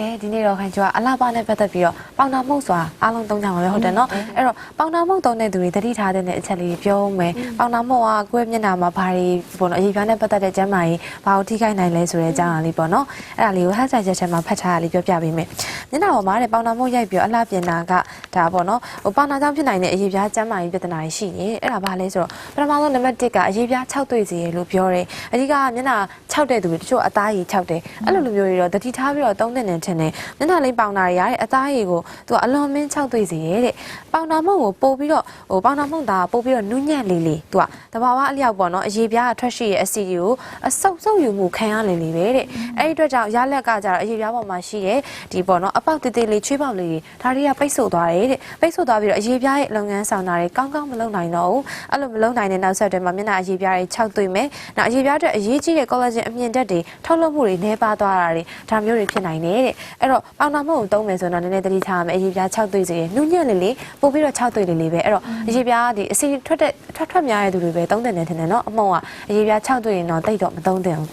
ကဲဒီနေ့တော့ခိုင်ကျော်ကအလားပါနဲ့ပတ်သက်ပြီးတော့ပေါင်နာမုတ်စွာအားလုံးသုံးကြမှာပဲဟုတ်တယ်နော်အဲ့တော့ပေါင်နာမုတ်သုံးတဲ့သူတွေတတိထားတဲ့အချက်လေးပြောမယ်ပေါင်နာမုတ်ကကိုယ့်ရဲ့မျက်နှာမှာဘာတွေပေါ့နော်အရေးပြားနဲ့ပတ်သက်တဲ့ကျန်းမာရေးဘာကိုထိခိုက်နိုင်လဲဆိုတဲ့အကြောင်းအရာလေးပေါ့နော်အဲ့ဒါလေးကိုဟတ်ဆိုင်ချက်ထဲမှာဖတ်ထားရလေးပြောပြပေးမယ်မျက်နှာပေါ်မှာတဲ့ပေါင်နာမုတ်ရိုက်ပြီးတော့အလားပြင်တာကဒါပေါ့နော်ဟိုပေါင်နာကြောင့်ဖြစ်နိုင်တဲ့အရေးပြားကျန်းမာရေးပြဿနာတွေရှိနေအဲ့ဒါဘာလဲဆိုတော့ပထမဆုံးနံပါတ်1ကအရေးပြား6တွေ့စီရလို့ပြောတယ်အဓိကမျက်နှာ6တဲ့သူတွေတချို့အသားရည်6တယ်အဲ့လိုလိုမျိုးတွေတော့တတိထားပြီးတော့သုံးတဲ့နေထင်တယ်မျက်နှာလေးပေါင်နာတွေရတဲ့အသားရည်ကိုသူကအလွန်မင်း6တွေ့စီရတဲ့ပေါင်နာမုတ်ကိုပို့ပြီးတော့ဟိုပေါင်နာမုတ်သားပို့ပြီးတော့နူးညံ့လေးလေးသူကတဘာဝအလျောက်ပေါ့နော်အရေးပြားအထွက်ရှိရဲ့အစီကိုအဆုပ်ဆုပ်ယူမှုခံရလေလေပဲတဲ့အဲ့ဒီအတွက်ကြောင့်ရလက်ကကြတော့အရေးပြားပေါ်မှာရှိရဲ့ဒီပေါ့နော်အပေါက်တေးသေးလေးချွေးပေါက်လေးတွေဒါတွေကပိတ်ဆို့သွားတယ်တဲ့ပိတ်ဆို့သွားပြီးတော့အရေးပြားရဲ့လုပ်ငန်းဆောင်တာတွေကောင်းကောင်းမလုပ်နိုင်တော့ဘူးအဲ့လိုမလုပ်နိုင်တဲ့နောက်ဆက်တွဲမှာမျက်နှာအရေးပြားတွေ6တွေ့မယ်နောက်အရေးပြားအတွက်အရေးကြီးတဲ့ collagen အမြင့်တက်တွေထုတ်လုပ်မှုတွေနှဲပါသွားတာတွေဒါမျိုးတွေဖြစ်နိုင်တယ်တဲ့အဲ့တော့ပေါင်နာမုတ်ကိုသုံးမယ်ဆိုတော့နည်းနည်းသတိထားရမယ်အရေးပြား6တွေ့စေရနူးညံ့လေးလေးပို့ပြီးတော့6တွေ့လေးလေးပဲအဲ့တော့အရေးပြားဒီအစီထွက်တဲ့ထွက်ထွက်များတဲ့သူတွေပဲသုံးတယ်နေထင်တယ်နော်အမုံကအရေးပြား6တွေ့ရင်တော့တိတ်တော့မသုံးသင့်ဘူး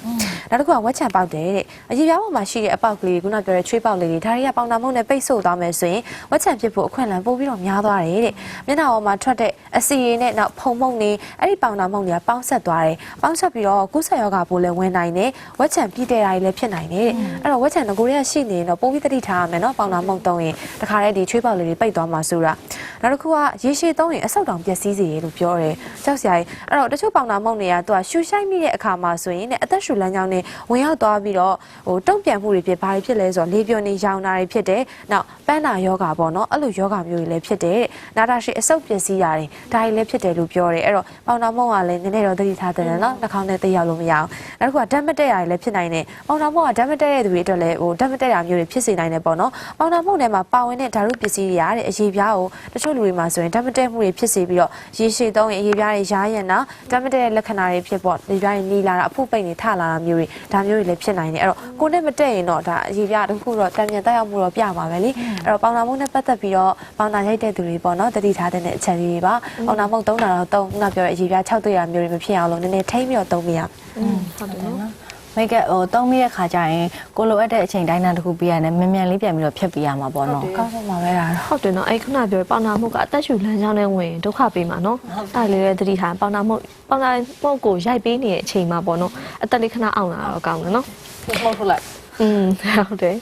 နောက်တစ်ခုကဝက်ချံပေါက်တယ်တဲ့အရေးပြားပေါ်မှာရှိတဲ့အပေါက်ကလေးခုနပြောတဲ့ချွေးပေါက်လေးတွေဒါတွေကပေါင်နာမုတ်နဲ့ပိတ်ဆို့သွားမယ်ဆိုရင်ဝက်ချံဖြစ်ဖို့အခွင့်အလမ်းပို့ပြီးတော့များသွားတယ်တဲ့မျက်နှာပေါ်မှာထွက်တဲ့အစီရည်နဲ့နောက်ဖုံမုတ်နေအဲ့ဒီပေါင်နာမုတ်တွေကပေါင်းဆက်သွားတယ်ပေါင်းဆက်ပြီးတော့ကုဆက်ယောဂပိုးလည်းဝင်နိုင်တယ်ဝက်ချံပြည့်တဲ့ဓာတ်တွေလည်းဖြစ်နိုင်တယ်တဲ့အဲ့တော့ဝက်ချံငကိုတွေကရှိနေရင်တော့ပို့ပြီးသတိထားရမယ်နော်ပေါင်နာမုတ်သုံးရင်တခါတည်းဒီချွေးပေါက်လေးတွေပိတ်သွားမှာဆိုတာ နောက်တစ်ခုကရေရှည်သုံးရင်အဆုတ်တောင်ပျက်စီးစေရလို့ပြောတယ်ကြောက်စရာကြီးအဲ့တော့တချို့ပေါင်နာမုတ်တွေကသူကရှူရှိုက်မိတဲ့အခါမှာဆိုရင်တဲ့အသက်ရှူလမ်းကြောင်းနဲ့ဝင်ရောက်သွားပြီးတော့ဟိုတုံ့ပြန်မှုတွေဖြစ်ဘာတွေဖြစ်လဲဆိုတော့လေပြွန်နေရောင်တာတွေဖြစ်တယ်နောက်ပန်းနာယောဂါပေါ့နော်အဲ့လိုယောဂါမျိုးတွေလည်းဖြစ်တယ်နာတာရှိအဆုတ်ပျက်စီးတာတွေဒါတွေလည်းဖြစ်တယ်လို့ပြောတယ်အဲ့တော့ပေါင်နာမုတ်ကလည်းနည်းနည်းတော့သတိထားတယ်နော်နှာခေါင်းနဲ့သိရောက်လို့မရအောင်နောက်တစ်ခုကဓာတ်မတက်ရတွေလည်းဖြစ်နိုင်တယ်ပေါင်နာမုတ်ကဓာတ်မတက်တဲ့သူတွေအတွက်လည်းဟိုဓာတ်မတက်ရမျိုးတွေဖြစ်စေနိုင်တယ်ပေါ့နော်ပေါင်နာမုတ်ထဲမှာပါဝင်တဲ့ဓာတ်ရုပ်ပစ္စည်းတွေရတဲ့အရေးပြားကိုတချို့လူတွေမှာဆိုရင်ဓာတ်မတက်မှုတွေဖြစ်စေပြီးတော့ရေရှည်သုံးရင်အရေးပြားတွေရားရင်နာဓာတ်မတက်တဲ့လက္ခဏာတွေဖြစ်ပေါ့ဒီပြားတွေနီလာတာအဖုပိတ်နေထလာတာမျိုးတွေဒါမျိုးတွေလည်းဖြစ်နိုင်တယ်အဲ့တော့ကိုယ်နဲ့မတက်ရင်တော့ဒါအရေးပြားတစ်ခုတော့တံပြန်တက်ရောက်မှုတော့ပြပါမယ်လေအဲ့တော့ပေါင်နာမုတ်နဲ့ပတ်သက်ပြီးတော့ပေါင်နာရိုက်တဲ့သူတွေပေါ့နော်တတိထားတဲ့အချက်လေးတွေပါပေါင်နာမုတ်သုံးတာတော့သုံးခုနပြောတဲ့အရေးပြား6တွေ့ရမျိုးတွေမဖြစ်အောင်လို့နည်းနည်းထိမ့်ပြီးတော့သုံးပြရမယ်ဟုတ်တယ်နော် မိတ်ကဟိုတုံးမိတဲ့ခါကျရင်ကိုလိုအပ်တဲ့အချိန်တိုင်းတာတစ်ခုပြရတယ်မြန်မြန်လေးပြန်ပြီးတော့ဖြတ်ပြရမှာပေါ့နော်ကောင်းဆုံးပါပဲဒါတော့ဟုတ်တယ်နော်အဲ့ခုနပြောပေါင်နာမှုကအသက်ရှူလမ်းကြောင်းနဲ့ဝင်ဒုက္ခပေးမှာနော်အဲ့လေးလည်းသတိထားပေါင်နာမှုပေါင်နာမှုကိုရိုက်ပေးနေတဲ့အချိန်မှာပေါ့နော်အသက်လေးခဏအောင်လာတော့ကောင်းတယ်နော်ဟုတ်ထုတ်လိုက် อืมဟုတ်တယ်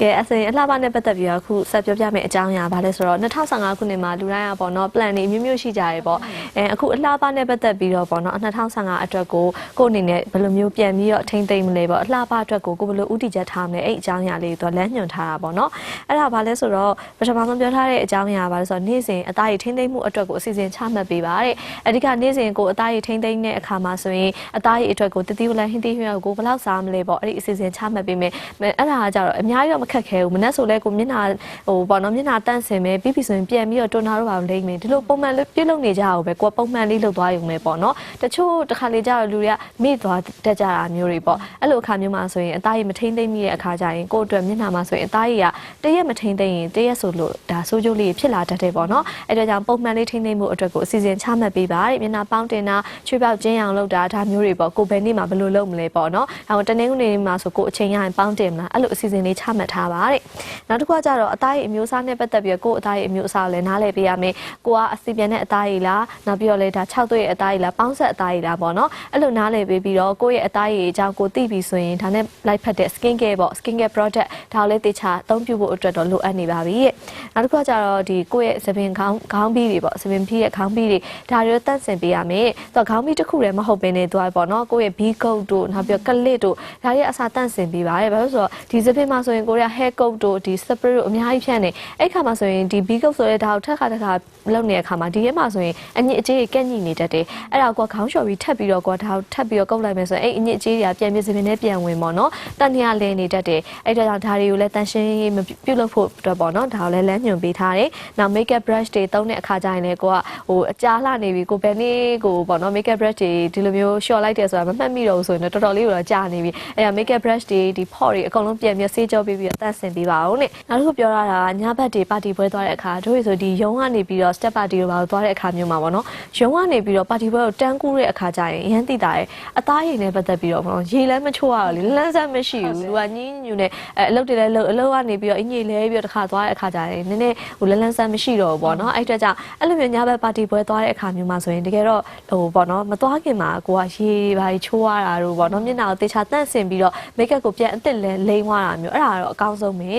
ကဲအစင်အလှပနဲ့ပတ်သက်ပြီးတော့အခုဆက်ပြောပြမယ့်အကြောင်းအရာဘာလဲဆိုတော့2015ခုနှစ်မှာလူတိုင်းကပေါ့နော် plan တွေအမျိုးမျိုးရှိကြတယ်ပေါ့အဲအခုအလှပနဲ့ပတ်သက်ပြီးတော့ပေါ့နော်2015အတွက်ကိုကိုယ့်အနေနဲ့ဘယ်လိုမျိုးပြန်ပြီးတော့ထိမ့်သိမ့်မလဲပေါ့အလှပအတွက်ကိုကိုဘယ်လိုဥတီချက်ထားမလဲအဲ့အကြောင်းအရာလေးတော့လမ်းညွှန်ထားတာပေါ့နော်အဲ့ဒါဘာလဲဆိုတော့ပထမဆုံးပြောထားတဲ့အကြောင်းအရာဘာလဲဆိုတော့နေ့စဉ်အသားရည်ထိမ့်သိမ့်မှုအတွက်ကိုအစီအစဉ်ချမှတ်ပေးပါတဲ့အဓိကနေ့စဉ်ကိုအသားရည်ထိမ့်သိမ့်တဲ့အခါမှာဆိုရင်အသားရည်အတွက်ကိုတတိဝလဟင်းတိဟွန်းကိုဘယ်လောက်စားမလဲပေါ့အဲ့ဒီအစီအစဉ်ချမှတ်ပေးမယ်အဲ့ဒါကကြတော့အများကြီးတော့မခက်ခဲဘူးမနေ့ဆိုလဲကိုမျက်နှာဟိုပေါ့နော်မျက်နှာတန့်စင်မယ်ပြီးပြီဆိုရင်ပြန်ပြီးတော့တွန်းတာတော့ပါလိမ့်မယ်ဒီလိုပုံမှန်လေးပြုလုပ်နေကြအောင်ပဲကိုကပုံမှန်လေးလုပ်သွားရုံပဲပေါ့နော်တချို့တစ်ခါလေကြတော့လူတွေကမေ့သွားတတ်ကြတာမျိုးတွေပေါ့အဲ့လိုအခါမျိုးမှာဆိုရင်အသားရည်မထိမ့်သိမ့်မိတဲ့အခါကျရင်ကိုယ့်အတွက်မျက်နှာမှာဆိုရင်အသားရည်ကတရက်မထိမ့်သိမ့်ရင်တရက်ဆိုလို့ဒါဆိုးကျိုးလေးဖြစ်လာတတ်တယ်ပေါ့နော်အဲ့ဒါကြောင့်ပုံမှန်လေးထိမ့်သိမ့်မှုအတွက်ကိုအစီအစဉ်ချမှတ်ပေးပါတဲ့မျက်နှာပေါင်းတင်တာချွေးပေါက်ကျင်းအောင်လုပ်တာဒါမျိုးတွေပေါ့ကိုယ်ဘယ်နေ့မှာဘယ်လိုလုပ်မလဲပေါ့နော်အဲတနင်္ဂနွေနေ့မှာဆိုကိုအချိန်ရရင်ပေါင်းတင်မလားအဲ့လိုအစီအစဉ်လေးချမှတ်ထားပါတဲ့နောက်တစ်ခုကကြတော့အသားရည်အမျိုးအစားနဲ့ပတ်သက်ပြီးကိုယ့်အသားရည်အမျိုးအစားကိုလည်းနားလည်ပေးရမယ်ကိုကအစီပြန်တဲ့အသားရည်လားနောက်ပြီးတော့လေဒါ6သွေးရဲ့အသားရည်လားပေါင်းဆက်အသားရည်လားပေါ့နော်အဲ့လိုနားလည်ပေးပြီးတော့ကိုယ့်ရဲ့အသားရည်အကြောင်းကိုသိပြီဆိုရင်ဒါနဲ့လိုက်ဖက်တဲ့ skin care ပေါ့ skin care product ဒါကိုလည်းတေချာအသုံးပြုဖို့အတွက်တော့လိုအပ်နေပါပြီတဲ့နောက်တစ်ခုကကြတော့ဒီကိုယ့်ရဲ့သပင်ခေါင်းခေါင်းပြီးတွေပေါ့သပင်ပြီးရဲ့ခေါင်းပြီးတွေဒါတွေတန့်စင်ပေးရမယ်သူကခေါင်းပြီးတစ်ခုတည်းမဟုတ်ဘဲနဲ့သူကပေါ့နော်ကိုယ့်ရဲ့ B coat တို့နောက်ပြီးတော့ clip တို့ဒါတွေအစားတန့်စင်ပေးပါတယ်ဘာလို့ဆိုတော့ဒီသပင်မှာဆိုရင်ကိုရီးယား hair coat တို့ဒီ spray တို့အများကြီးဖြန့်နေအဲ့ခါမှာဆိုရင်ဒီ B coat ဆိုတဲ့ဒါကိုထက်ခါတစ်ခါလုပ်နေတဲ့အခါမှာဒီရဲမှာဆိုရင်အညစ်အကြေးတွေကက်ညိနေတတ်တယ်အဲ့ဒါကိုခေါင်းလျှော်ပြီးထပ်ပြီးတော့ကိုထပ်ထပ်ပြီးတော့ကုတ်လိုက်မယ်ဆိုရင်အဲ့အညစ်အကြေးတွေကပြန်ပြီးသပင်နဲ့ပြန်ဝင်ပေါ့နော်တန်ထရလဲနေတတ်တယ်အဲ့ဒါကြောင့်ဒါတွေကိုလည်းတန်ရှင်းရေးပြုလုပ်ဖို့အတွက်ပေါ့နော်ဒါကိုလည်းလမ်းညွှန်ပေးထားတယ်နောက် makeup brush တွေသုံးတဲ့အခါကျရင်လည်းကိုကဟိုအကြားလှနေပြီကိုဘယ်နည်းကိုပေါ့နော် makeup brush တွေဒီလိုမျိုးလျှော်လိုက်တယ်ဆိုတာမမှတ်မိတော့ဘူးဆိုရင်တော့တော်တော်လေးတော့ကြာနေပြီအဲ့ဒါ makeup brush တွေဒီဖော့တွေအကုန်လုံးပြန်ပြီးဆေးကြောပေးပြီးတော့တန့်စင်ပေးပါဦးနဲ့နောက်တစ်ခုပြောရတာကညဘက်တွေပါတီပွဲသွားတဲ့အခါတို့ဆိုဒီရုံးကနေပြီးတော့ step party တို့ပါသွားတဲ့အခါမျိုးမှာပေါ့နော်ရုံးကနေပြီးတော့ပါတီပွဲကိုတန်းကူးတဲ့အခါကျရင်အရန်တိတာရဲ့အသားရည်နဲ့ပတ်သက်ပြီးတော့ပေါ့နော်ရေလည်းမချိုးရဘူးလေလန်းဆန်းမရှိဘူးလူကညင်းညူနဲ့အဲအလုပ်တွေလည်းလုပ်အလုပ်ကနေပြီးတော့အင်ကြီးလဲပြီးတော့တစ်ခါသွားတဲ့အခါကျရင်နည်းနည်းဟိုလန်းလန်းဆန်းမရှိတော့ဘူးပေါ့နော်အဲ့အတွက်ကြောင့်အဲ့လိုမျိုးညဘက်ပါတီပွဲသွားတဲ့အခါမျိုးမှာဆိုရင်တကယ်တော့ဟိုပေါ့နော်မသွားခင်မှာကိုကရေဘာကြီးချိုးရတာတို့ပေါ့နော်မျက်နှာကိုတေချာတန့်စင်ပြီးတော့မိတ်ကပ်ကိုပြန်အစ်စ်လဲလိမ့်သွားတာမျိုးအဲ့ဒါကတော့အကောင်းဆုံးပဲ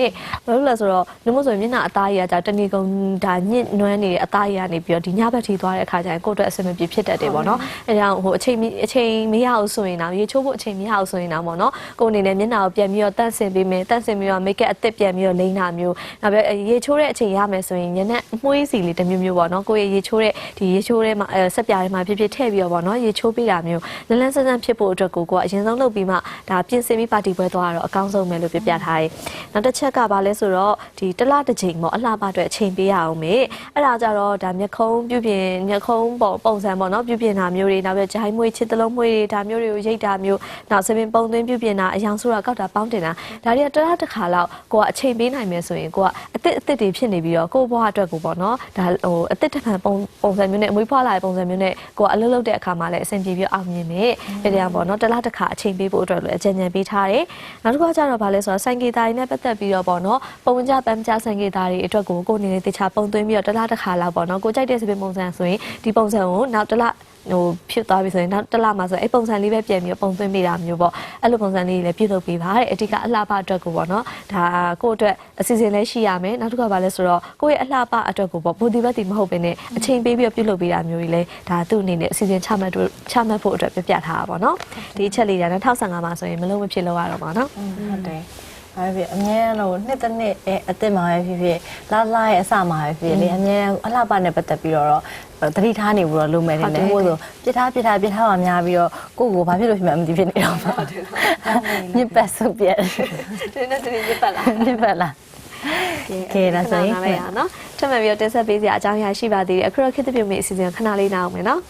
ဘာလို့လဲဆိုတော့လူမို့ဆိုရင်မျက်နှာအသားရည်ကကြာတဏီကုံဒါညစ်နွမ်းနေတဲ့အသားရည်ကနေပြီးတော့ဒီညဘက်ထိသွားတဲ့အခါကျရင်ကိုယ့်အတွက်အဆင်မပြေဖြစ်တတ်တယ်ပေါ့နော်အဲ့ဒါဟိုအချိန်မီအချိန်မရအောင်ဆိုရင်တော့ရေချိုးဖို့အချိန်မရအောင်ဆိုရင်တော့ပေါ့နော်ကိုယ်အနေနဲ့မျက်နှာကိုပြန်ပြီးတော့တန့်စင်ပေးမယ်တန့်စင်ပြီးတော့မိတ်ကပ်အစ်စ်ပြန်ပြီးတော့လိမ့်တာမျိုးနောက်ပြီးရေချိုးတဲ့အချိန်ရမယ်ဆိုရင်ညနေအမွှေးစီလေးတစ်မျိုးမျိုးပေါ့နော်ကိုယ့်ရဲ့ရေချိုးတဲ့ဒီရေချိုးတဲ့မှာအဲဆက်ပြားထဲမှာဖြစ်ဖြစ်ထည့်ပြီးတော့ပေါ့နော်ရေချိုးပေးတာမျိုးလန်းလန်းဆန်းဆန်းဖြစ်ဖို့အတွက်ကိုကိုကအရင်ဆုံးလုပ်ပြီးမှဒါပြင်ဆင်ပြီးပါတီပွဲသွားတာတော့အကောင်းဆုံးပဲလို့ပြပြထားတယ်နောက်တစ်ချက်ကဘာလဲဆိုတော့ဒီတစ်လတစ်ချိန်ပေါ့အလှပအတွက်အချိန်ပေးရအောင်မေအဲ့ဒါကြတော့ဒါမျက်ခုံးပြုပြင်မျက်ခုံးပုံပုံစံပေါ့နော်ပြုပြင်တာမျိုးတွေနောက်ပြီးဂျိုင်းမွေးချစ်တလုံးမွေးတွေဒါမျိုးတွေကိုရိတ်တာမျိုးနောက်စပင်ပုံသွင်းပြုပြင်တာအယောင်ဆိုတာကောက်တာပေါင်းတင်တာဒါတွေကတစ်လတစ်ခါလောက်ကိုကအချိန်ပေးနိုင်မယ်ဆိုရင်ကိုကအစ်စ်အစ်စ်တွေဖြစ်နေပြီးတော့ကိုယ့်ဘဝအတွက်ကိုပေါ့နော်ဒါဟိုအစ်စ်တစ်ဖန်ပုံပုံစံမျိုးနဲ့အမွေးဖွားလာတဲ့ပုံစံမျိုးနဲ့ကိုကအလုပ်လုပ်တဲ့အခါမှာလည်းအဆင်ပြေပြီးအောင်မြင်မယ်ပြတဲ့ပေါ့နော်တစ်လတစ်ခါအချိန်ပေးဖို့အတွက်လည်းအကြံဉာဏ်ပေးထားတယ်နောက်တစ်ခုကကျတော့ဗာလဲဆိုတော့စိုင်ကေတာတွေနဲ့ပတ်သက်ပြီးတော့ပေါ့နော်ပုံကြပန်းကြစိုင်ကေတာတွေအတွက်ကိုကိုအနေနဲ့တခြားပုံသွင်းပြီးတော့တစ်လတစ်ခါလောက်ပေါ့နော်ကိုကြိုက်တဲ့စပင်ပုံစံဆိုရင်ဒီပုံစံကိုနောက်တစ်လ ဟိုဖြစ်သွားပြီဆိုရင်နောက်တစ်လမှဆိုအဲ့ပုံစံလေးပဲပြန်ပြီးပုံသွင်းပေးတာမျိုးပေါ့အဲ့လိုပုံစံလေးတွေလည်းပြုလုပ်ပေးပါတဲ့အဓိကအလှပအတွက်ကိုပေါ့နော်ဒါကိုယ့်အတွက်အစီအစဉ်လည်းရှိရမယ်နောက်တစ်ခုကဘာလဲဆိုတော့ကိုယ့်ရဲ့အလှပအတွက်ကိုပေါ့ဘူဒီဘက်တီမဟုတ်ဘဲနဲ့အချိန်ပေးပြီးတော့ပြုလုပ်ပေးတာမျိုးတွေလည်းဒါသူ့အနေနဲ့အစီအစဉ်ချမှတ်တို့ချမှတ်ဖို့အတွက်ပြပြထားတာပေါ့နော်ဒီအချက်လေးတွေ2015မှာဆိုရင်မလုံးမဖြစ်လို့ရတော့ပါနော်ဟုတ်တယ် ဘာဖြစ်အမြဲတော့နှစ်တစ်နှစ်အအစ်စ်မှာပဲဖြစ်ဖြစ်လာလာရဲ့အစမှာပဲဖြစ်လေအမြဲအလှပနဲ့ပတ်သက်ပြီးတော့တတိထားနေဘူးတော့လုံးမယ်နေတယ်ဟိုဆိုပြစ်ထားပြစ်ထားပြစ်ထားမှများပြီးတော့ကိုကိုဘာဖြစ်လို့ဖြစ်မှမသိဖြစ်နေတော့ပါညစ်ပတ်ဆုပ်ပြက်ဒီနေ့ဒီနေ့ပြပတ်လာညစ်ပတ်လားကဲဒါဆိုရင်ခဏနားလိုက်ရအောင်နော်ထပ်မံပြီးတော့တင်ဆက်ပေးစရာအကြောင်းအရာရှိပါသေးတယ်အခုတော့ခေတ်သစ်ပြုံးမေအစီအစဉ်ကိုခဏလေးနားအောင်မယ်နော်